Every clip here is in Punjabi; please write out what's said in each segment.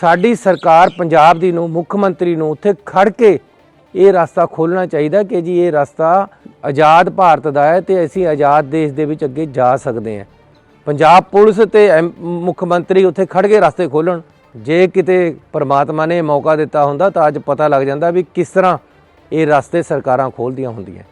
ਸਾਡੀ ਸਰਕਾਰ ਪੰਜਾਬ ਦੀ ਨੂੰ, ਮੁੱਖ ਮੰਤਰੀ ਨੂੰ ਉੱਥੇ ਖੜ ਕੇ ਇਹ ਰਸਤਾ ਖੋਲਣਾ ਚਾਹੀਦਾ ਕਿ ਜੀ ਇਹ ਰਸਤਾ ਆਜ਼ਾਦ ਭਾਰਤ ਦਾ ਹੈ ਤੇ ਅਸੀਂ ਆਜ਼ਾਦ ਦੇਸ਼ ਦੇ ਵਿੱਚ ਅੱਗੇ ਜਾ ਸਕਦੇ ਹਾਂ। ਪੰਜਾਬ ਪੁਲਿਸ ਤੇ ਐਮ- ਮੁੱਖ ਮੰਤਰੀ ਉੱਥੇ ਖੜ ਕੇ ਰਸਤੇ ਖੋਲਣ ਜੇ ਕਿਤੇ ਪਰਮਾਤਮਾ ਨੇ ਮੌਕਾ ਦਿੱਤਾ ਹੁੰਦਾ ਤਾਂ ਅੱਜ ਪਤਾ ਲੱਗ ਜਾਂਦਾ ਵੀ ਕਿਸ ਤਰ੍ਹਾਂ ਇਹ ਰਸਤੇ ਸਰਕਾਰਾਂ ਖੋਲਦੀਆਂ ਹੁੰਦੀਆਂ।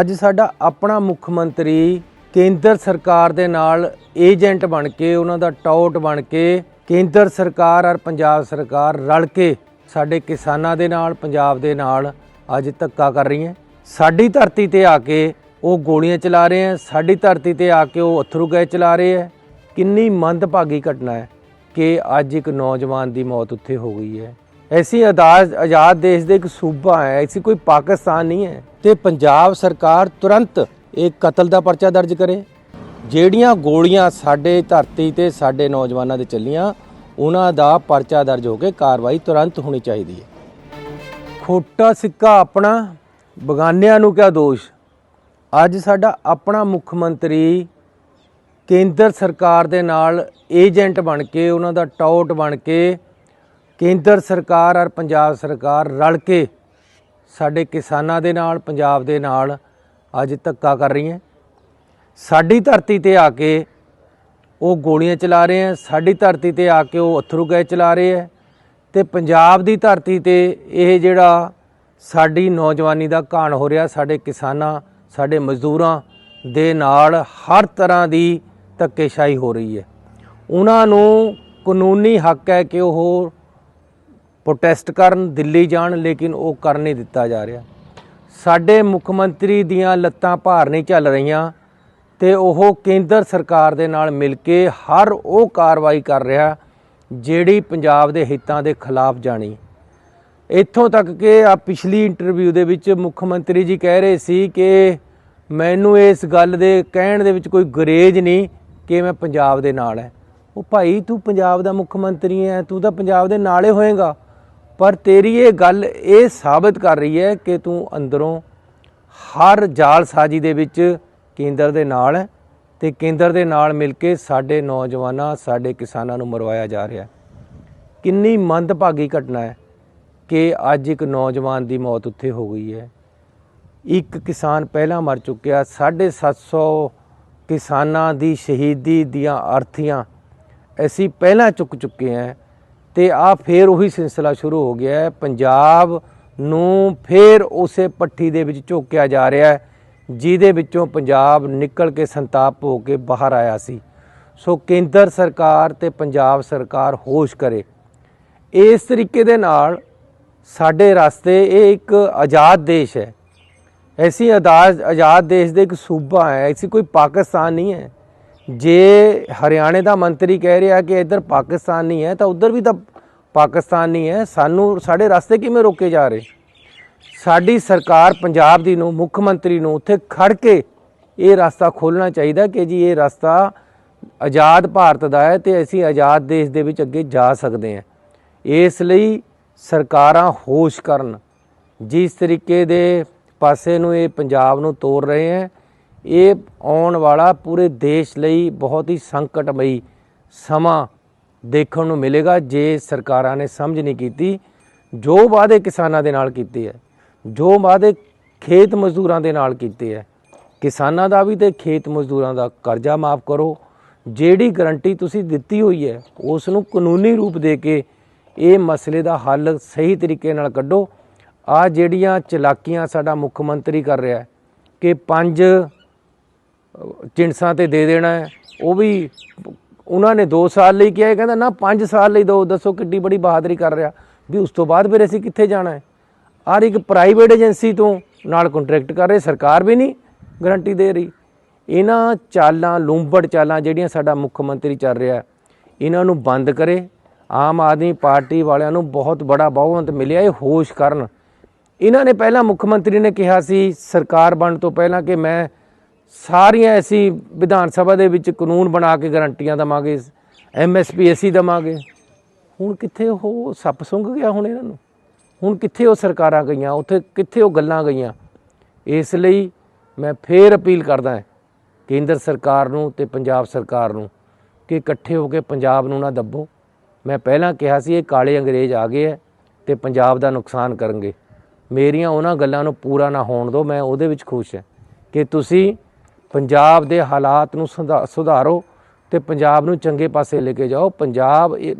ਅੱਜ ਸਾਡਾ ਆਪਣਾ ਮੁੱਖ ਮੰਤਰੀ ਕੇਂਦਰ ਸਰਕਾਰ ਦੇ ਨਾਲ ਏਜੰਟ ਬਣ ਕੇ, ਉਹਨਾਂ ਦਾ ਟਾਊਟ ਬਣ ਕੇ ਕੇਂਦਰ ਸਰਕਾਰ ਔਰ ਪੰਜਾਬ ਸਰਕਾਰ ਰਲ ਕੇ ਸਾਡੇ ਕਿਸਾਨਾਂ ਦੇ ਨਾਲ, ਪੰਜਾਬ ਦੇ ਨਾਲ ਅੱਜ ਧੱਕਾ ਕਰ ਰਹੀ ਹੈ ਸਾਡੀ ਧਰਤੀ ਤੇ ਆ ਕੇ ਉਹ ਗੋਲੀਆਂ ਚਲਾ ਰਹੇ ਹੈ ਸਾਡੀ ਧਰਤੀ ਤੇ ਆ ਕੇ ਉਹ ਅਥਰੂ ਗਏ ਚਲਾ ਰਹੇ ਹੈ ਕਿੰਨੀ ਮੰਦਭਾਗੀ ਘਟਨਾ ਹੈ ਕਿ ਅੱਜ ਇੱਕ ਨੌਜਵਾਨ ਦੀ ਮੌਤ ਉੱਥੇ ਹੋ ਗਈ ਹੈ। ਐਸੀ ਆਜ਼ਾਦ ਆਜ਼ਾਦ ਦੇਸ਼ ਦੇ ਇੱਕ ਸੂਬਾ ਹੈ, ਐਸੀ ਕੋਈ ਪਾਕਿਸਤਾਨ ਨਹੀਂ ਹੈ। ਤੇ ਪੰਜਾਬ ਸਰਕਾਰ ਤੁਰੰਤ ਇਹ ਕਤਲ ਦਾ ਪਰਚਾ ਦਰਜ ਕਰੇ। ਜਿਹੜੀਆਂ ਗੋਲੀਆਂ ਸਾਡੇ ਧਰਤੀ ਤੇ ਸਾਡੇ ਨੌਜਵਾਨਾਂ ਦੇ ਚੱਲੀਆਂ, ਉਹਨਾਂ ਦਾ ਪਰਚਾ ਦਰਜ ਹੋ ਕੇ ਕਾਰਵਾਈ ਤੁਰੰਤ ਹੋਣੀ ਚਾਹੀਦੀ ਹੈ। ਖੋਟਾ ਸਿੱਕਾ ਆਪਣਾ, ਬਗਾਨਿਆਂ ਨੂੰ ਕਿਆ ਦੋਸ਼? ਅੱਜ ਸਾਡਾ ਆਪਣਾ ਮੁੱਖ ਮੰਤਰੀ ਕੇਂਦਰ ਸਰਕਾਰ ਦੇ ਨਾਲ ਏਜੰਟ ਬਣ ਕੇ, ਉਹਨਾਂ ਦਾ ਟਾਊਟ ਬਣ ਕੇ, ਕੇਂਦਰ ਸਰਕਾਰ ਔਰ ਪੰਜਾਬ ਸਰਕਾਰ ਰਲ ਕੇ ਸਾਡੇ ਕਿਸਾਨਾਂ ਦੇ ਨਾਲ, ਪੰਜਾਬ ਦੇ ਨਾਲ ਅੱਜ ਧੱਕਾ ਕਰ ਰਹੀ ਹੈ ਸਾਡੀ ਧਰਤੀ ਤੇ ਆ ਕੇ ਉਹ ਗੋਲੀਆਂ ਚਲਾ ਰਹੇ ਹੈ ਸਾਡੀ ਧਰਤੀ ਤੇ ਆ ਕੇ ਉਹ ਅਥਰੂ ਗਏ ਚਲਾ ਰਹੇ ਹੈ ਤੇ ਪੰਜਾਬ ਦੀ ਧਰਤੀ ਤੇ ਇਹ ਜਿਹੜਾ ਸਾਡੀ ਨੌਜਵਾਨੀ ਦਾ ਘਾਣ ਹੋ ਰਿਹਾ, ਸਾਡੇ ਕਿਸਾਨਾਂ, ਸਾਡੇ ਮਜ਼ਦੂਰਾਂ ਦੇ ਨਾਲ ਹਰ ਤਰ੍ਹਾਂ ਦੀ ਧੱਕੇਸ਼ਾਹੀ ਹੋ ਰਹੀ ਹੈ। ਉਹਨਾਂ ਨੂੰ ਕਾਨੂੰਨੀ ਹੱਕ ਹੈ ਕਿ ਉਹ ਪ੍ਰੋਟੈਸਟ ਕਰਨ, ਦਿੱਲੀ ਜਾਣ, ਲੇਕਿਨ ਉਹ ਕਰ ਨਹੀਂ ਦਿੱਤਾ ਜਾ ਰਿਹਾ। ਸਾਡੇ ਮੁੱਖ ਮੰਤਰੀ ਦੀਆਂ ਲੱਤਾਂ ਭਾਰ ਨਹੀਂ ਚੱਲ ਰਹੀਆਂ। ਤੇ ਉਹ ਕੇਂਦਰ ਸਰਕਾਰ ਦੇ ਨਾਲ ਮਿਲ ਕੇ ਹਰ ਉਹ ਕਾਰਵਾਈ ਕਰ ਰਿਹਾ ਜਿਹੜੀ ਪੰਜਾਬ ਦੇ ਹਿੱਤਾਂ ਦੇ ਖਿਲਾਫ ਜਾਣੀ। ਇੱਥੋਂ ਤੱਕ ਕਿ ਆ ਪਿਛਲੀ ਇੰਟਰਵਿਊ ਦੇ ਵਿੱਚ ਮੁੱਖ ਮੰਤਰੀ ਜੀ ਕਹਿ ਰਹੇ ਸੀ ਕਿ ਮੈਨੂੰ ਇਸ ਗੱਲ ਦੇ ਕਹਿਣ ਦੇ ਵਿੱਚ ਕੋਈ ਗਰੇਜ ਨਹੀਂ ਕਿ ਮੈਂ ਪੰਜਾਬ ਦੇ ਨਾਲ ਹੈ। ਉਹ ਭਾਈ, ਤੂੰ ਪੰਜਾਬ ਦਾ ਮੁੱਖ ਮੰਤਰੀ ਹੈ, ਤੂੰ ਤਾਂ ਪੰਜਾਬ ਦੇ ਨਾਲੇ ਹੋਏਗਾ। ਪਰ ਤੇਰੀ ਇਹ ਗੱਲ ਇਹ ਸਾਬਤ ਕਰ ਰਹੀ ਹੈ ਕਿ ਤੂੰ ਅੰਦਰੋਂ ਹਰ ਜਾਲਸਾਜ਼ੀ ਦੇ ਵਿੱਚ ਕੇਂਦਰ ਦੇ ਨਾਲ ਹੈ ਤੇ ਕੇਂਦਰ ਦੇ ਨਾਲ ਮਿਲ ਕੇ ਸਾਡੇ ਨੌਜਵਾਨਾਂ, ਸਾਡੇ ਕਿਸਾਨਾਂ ਨੂੰ ਮਰਵਾਇਆ ਜਾ ਰਿਹਾ। ਕਿੰਨੀ ਮੰਦਭਾਗੀ ਘਟਨਾ ਹੈ ਕਿ ਅੱਜ ਇੱਕ ਨੌਜਵਾਨ ਦੀ ਮੌਤ ਉੱਥੇ ਹੋ ਗਈ ਹੈ। ਇੱਕ ਕਿਸਾਨ ਪਹਿਲਾਂ ਮਰ ਚੁੱਕਿਆ 750 ਕਿਸਾਨਾਂ ਦੀ ਸ਼ਹੀਦੀ ਦੀਆਂ ਅਰਥੀਆਂ ਅਸੀਂ ਪਹਿਲਾਂ ਚੁੱਕ ਚੁੱਕੇ ਹਾਂ ਤੇ ਆ ਫੇਰ ਉਹੀ ਸਿਲਸਿਲਾ ਸ਼ੁਰੂ ਹੋ ਗਿਆ ਹੈ। ਪੰਜਾਬ ਨੂੰ ਫੇਰ ਉਸੇ ਪੱਠੀ ਦੇ ਵਿੱਚ ਝੋਕਿਆ ਜਾ ਰਿਹਾ ਹੈ। ਜਿਹਦੇ ਵਿੱਚੋਂ ਪੰਜਾਬ ਨਿਕਲ ਕੇ ਸੰਤਾਪ ਹੋ ਕੇ ਬਾਹਰ ਆਇਆ ਸੀ। ਸੋ ਕੇਂਦਰ ਸਰਕਾਰ ਤੇ ਪੰਜਾਬ ਸਰਕਾਰ ਹੋਸ਼ ਕਰੇ। ਇਸ ਤਰੀਕੇ ਦੇ ਨਾਲ ਸਾਡੇ ਰਸਤੇ ਇਹ ਇੱਕ ਆਜ਼ਾਦ ਦੇਸ਼ ਹੈ। ਐਸੀ ਆਜ਼ਾਦ ਆਜ਼ਾਦ ਦੇਸ਼ ਦੇ ਇੱਕ ਸੂਬਾ ਹੈ। ਐਸੀ ਕੋਈ ਪਾਕਿਸਤਾਨ ਨਹੀਂ ਹੈ। ਜੇ ਹਰਿਆਣੇ ਦਾ ਮੰਤਰੀ ਕਹਿ ਰਿਹਾ ਕਿ ਇੱਧਰ ਪਾਕਿਸਤਾਨ ਨਹੀਂ ਹੈ, ਤਾਂ ਉੱਧਰ ਵੀ ਤਾਂ ਪਾਕਿਸਤਾਨ ਨਹੀਂ ਹੈ। ਸਾਨੂੰ ਸਾਡੇ ਰਸਤੇ ਕਿਵੇਂ ਰੋਕੇ ਜਾ ਰਹੇ? ਸਾਡੀ ਸਰਕਾਰ ਪੰਜਾਬ ਦੀ ਨੂੰ, ਮੁੱਖ ਮੰਤਰੀ ਨੂੰ ਉੱਥੇ ਖੜ ਕੇ ਇਹ ਰਸਤਾ ਖੋਲਣਾ ਚਾਹੀਦਾ ਕਿ ਜੀ ਇਹ ਰਸਤਾ ਆਜ਼ਾਦ ਭਾਰਤ ਦਾ ਹੈ ਤੇ ਅਸੀਂ ਆਜ਼ਾਦ ਦੇਸ਼ ਦੇ ਵਿੱਚ ਅੱਗੇ ਜਾ ਸਕਦੇ ਹਾਂ। ਇਸ ਲਈ ਸਰਕਾਰਾਂ ਹੋਸ਼ ਕਰਨ। ਜਿਸ ਤਰੀਕੇ ਦੇ ਪਾਸੇ ਨੂੰ ਇਹ ਪੰਜਾਬ ਨੂੰ ਤੋੜ ਰਹੇ ਹੈ, ਇਹ ਆਉਣ ਵਾਲਾ ਪੂਰੇ ਦੇਸ਼ ਲਈ ਬਹੁਤ ਹੀ ਸੰਕਟਮਈ ਸਮਾਂ ਦੇਖਣ ਨੂੰ ਮਿਲੇਗਾ। ਜੇ ਸਰਕਾਰਾਂ ਨੇ ਸਮਝ ਨਹੀਂ ਕੀਤੀ, ਜੋ ਵਾਅਦੇ ਕਿਸਾਨਾਂ ਦੇ ਨਾਲ ਕੀਤੇ ਹੈ ਜੋ ਵਾਅਦੇ ਖੇਤ ਮਜ਼ਦੂਰਾਂ ਦੇ ਨਾਲ ਕੀਤੇ ਹੈ ਕਿਸਾਨਾਂ ਦਾ ਵੀ ਤੇ ਖੇਤ ਮਜ਼ਦੂਰਾਂ ਦਾ ਕਰਜ਼ਾ ਮਾਫ ਕਰੋ, ਜਿਹੜੀ ਗਰੰਟੀ ਤੁਸੀਂ ਦਿੱਤੀ ਹੋਈ ਹੈ ਉਸ ਨੂੰ ਕਾਨੂੰਨੀ ਰੂਪ ਦੇ ਕੇ ਇਹ ਮਸਲੇ ਦਾ ਹੱਲ ਸਹੀ ਤਰੀਕੇ ਨਾਲ ਕੱਢੋ। ਆ ਜਿਹੜੀਆਂ ਚਲਾਕੀਆਂ ਸਾਡਾ ਮੁੱਖ ਮੰਤਰੀ ਕਰ ਰਿਹਾ ਹੈ ਕਿ ਪੰਜ ਚਿੰਸਾਂ ਤੇ ਦੇ ਦੇਣਾ ਹੈ ਉਹ ਵੀ ਉਹਨਾਂ ਨੇ 2 ਸਾਲ ਲਈ ਕਿਹਾ ਕਹਿੰਦਾ ਨਾ 5 ਸਾਲ ਲਈ ਦੋ, ਦੱਸੋ ਕਿੱਡੀ ਬੜੀ ਬਹਾਦਰੀ ਕਰ ਰਿਹਾ, ਵੀ ਉਸ ਤੋਂ ਬਾਅਦ ਫਿਰ ਅਸੀਂ ਕਿੱਥੇ ਜਾਣਾ ਹੈ ਹਰ ਇੱਕ ਪ੍ਰਾਈਵੇਟ ਏਜੰਸੀ ਤੋਂ ਨਾਲ ਕੰਟਰੈਕਟ ਕਰ ਰਹੇ, ਸਰਕਾਰ ਵੀ ਨਹੀਂ ਗਾਰੰਟੀ ਦੇ ਰਹੀ। ਇਹਨਾਂ ਚਾਲਾਂ, ਲੂੰਬੜ ਚਾਲਾਂ ਜਿਹੜੀਆਂ ਸਾਡਾ ਮੁੱਖ ਮੰਤਰੀ ਚੱਲ ਰਿਹਾ, ਇਹਨਾਂ ਨੂੰ ਬੰਦ ਕਰੇ। ਆਮ ਆਦਮੀ ਪਾਰਟੀ ਵਾਲਿਆਂ ਨੂੰ ਬਹੁਤ ਬੜਾ ਬਹੁਮਤ ਮਿਲਿਆ, ਇਹ ਹੋਸ਼ ਕਰਨ। ਇਹਨਾਂ ਨੇ ਪਹਿਲਾਂ ਮੁੱਖ ਮੰਤਰੀ ਨੇ ਕਿਹਾ ਸੀ, ਸਰਕਾਰ ਬਣਨ ਤੋਂ ਪਹਿਲਾਂ ਕਿ ਮੈਂ ਸਾਰੀਆਂ ਐਸੀ ਵਿਧਾਨ ਸਭਾ ਦੇ ਵਿੱਚ ਕਾਨੂੰਨ ਬਣਾ ਕੇ ਗਰੰਟੀਆਂ ਦਵਾਂਗੇ ਐਮਐਸਪੀ ਐਸੀ ਦਵਾਂਗੇ। ਹੁਣ ਕਿੱਥੇ ਉਹ ਸੱਪ ਸੁੰਘ ਗਿਆ ਹੁਣ ਇਹਨਾਂ ਨੂੰ? ਹੁਣ ਕਿੱਥੇ ਉਹ ਸਰਕਾਰਾਂ ਗਈਆਂ ਉੱਥੇ ਕਿੱਥੇ ਉਹ ਗੱਲਾਂ ਗਈਆਂ? ਇਸ ਲਈ ਮੈਂ ਫੇਰ ਅਪੀਲ ਕਰਦਾ ਕੇਂਦਰ ਸਰਕਾਰ ਨੂੰ ਤੇ ਪੰਜਾਬ ਸਰਕਾਰ ਨੂੰ ਕਿ ਇਕੱਠੇ ਹੋ ਕੇ ਪੰਜਾਬ ਨੂੰ ਨਾ ਦੱਬੋ। ਮੈਂ ਪਹਿਲਾਂ ਕਿਹਾ ਸੀ ਇਹ ਕਾਲੇ ਅੰਗਰੇਜ਼ ਆ ਗਏ ਹੈ ਤੇ ਪੰਜਾਬ ਦਾ ਨੁਕਸਾਨ ਕਰਨਗੇ। ਮੇਰੀਆਂ ਉਹਨਾਂ ਗੱਲਾਂ ਨੂੰ ਪੂਰਾ ਨਾ ਹੋਣ ਦਿਓ ਮੈਂ ਉਹਦੇ ਵਿੱਚ ਖੁਸ਼ ਹਾਂ ਕਿ ਤੁਸੀਂ ਪੰਜਾਬ ਦੇ ਹਾਲਾਤ ਨੂੰ ਸੁਧਾ- ਸੁਧਾਰੋ ਤੇ ਪੰਜਾਬ ਨੂੰ ਚੰਗੇ ਪਾਸੇ ਲੈ ਕੇ ਜਾਓ। ਪੰਜਾਬ ਇਹ,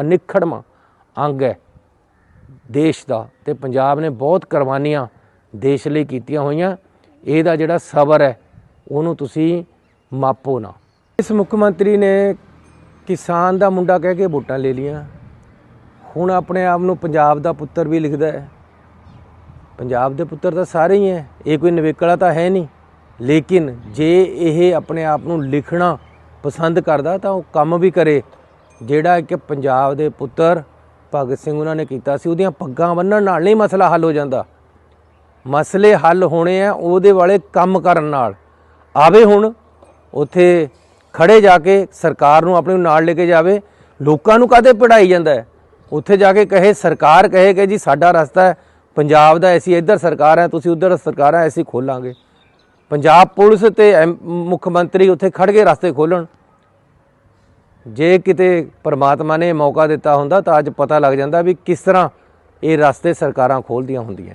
ਅਨਿੱਖੜਵਾਂ ਅੰਗ ਹੈ। ਦੇਸ਼ ਦਾ ਤੇ ਪੰਜਾਬ ਨੇ ਬਹੁਤ ਕੁਰਬਾਨੀਆਂ ਦੇਸ਼ ਲਈ ਕੀਤੀਆਂ ਹੋਈਆਂ। ਇਹਦਾ ਜਿਹੜਾ ਸਬਰ ਹੈ, ਉਹਨੂੰ ਤੁਸੀਂ ਮਾਪੋ ਨਾ। ਇਸ ਮੁੱਖ ਮੰਤਰੀ ਨੇ ਕਿਸਾਨ ਦਾ ਮੁੰਡਾ ਕਹਿ ਕੇ ਵੋਟਾਂ ਲੈ ਲੀਆਂ ਹੁਣ ਆਪਣੇ ਆਪ ਨੂੰ ਪੰਜਾਬ ਦਾ ਪੁੱਤਰ ਵੀ ਲਿਖਦਾ ਹੈ। ਪੰਜਾਬ ਦੇ ਪੁੱਤਰ ਤਾਂ ਸਾਰੇ ਹੀ ਹੈ, ਇਹ ਕੋਈ ਨਵੇਕਲਾ ਤਾਂ ਹੈ ਨਹੀਂ। ਲੇਕਿਨ ਜੇ ਇਹ ਆਪਣੇ ਆਪ ਨੂੰ ਲਿਖਣਾ ਪਸੰਦ ਕਰਦਾ ਤਾਂ ਉਹ ਕੰਮ ਵੀ ਕਰੇ। ਜਿਹੜਾ ਕਿ ਪੰਜਾਬ ਦੇ ਪੁੱਤਰ ਭਗਤ ਸਿੰਘ ਉਹਨਾਂ ਨੇ ਕੀਤਾ ਸੀ, ਉਹਦੀਆਂ ਪੱਗਾਂ ਬੰਨਣ ਨਾਲ ਨਹੀਂ ਮਸਲਾ ਹੱਲ ਹੋ ਜਾਂਦਾ। ਮਸਲੇ ਹੱਲ ਹੋਣੇ ਆ ਉਹਦੇ ਵਾਲੇ ਕੰਮ ਕਰਨ ਨਾਲ। ਆਵੇ ਹੁਣ, ਉੱਥੇ ਖੜੇ ਜਾ ਕੇ ਸਰਕਾਰ ਨੂੰ ਆਪਣੇ ਨਾਲ ਲੈ ਕੇ ਜਾਵੇ, ਲੋਕਾਂ ਨੂੰ ਕਾਹਦੇ ਪੜਾਈ ਜਾਂਦਾ ਹੈ? ਉੱਥੇ ਜਾ ਕੇ ਕਹੇ, ਸਰਕਾਰ ਕਹੇ ਕਿ ਜੀ ਸਾਡਾ ਰਸਤਾ ਹੈ, ਪੰਜਾਬ ਦਾ ਐਸੀ ਇੱਧਰ ਸਰਕਾਰ ਹੈ, ਤੁਸੀਂ ਉੱਧਰ ਸਰਕਾਰ ਹੈ ਐਸੀ ਖੋਲਾਂਗੇ। ਪੰਜਾਬ ਪੁਲਿਸ ਤੇ ਐਮ- ਮੁੱਖ ਮੰਤਰੀ ਉੱਥੇ ਖੜ ਕੇ ਰਸਤੇ ਖੋਲਣ ਜੇ ਕਿਤੇ ਪਰਮਾਤਮਾ ਨੇ ਮੌਕਾ ਦਿੱਤਾ ਹੁੰਦਾ ਤਾਂ ਅੱਜ ਪਤਾ ਲੱਗ ਜਾਂਦਾ ਵੀ ਕਿਸ ਤਰ੍ਹਾਂ ਇਹ ਰਸਤੇ ਸਰਕਾਰਾਂ ਖੋਲਦੀਆਂ ਹੁੰਦੀਆਂ।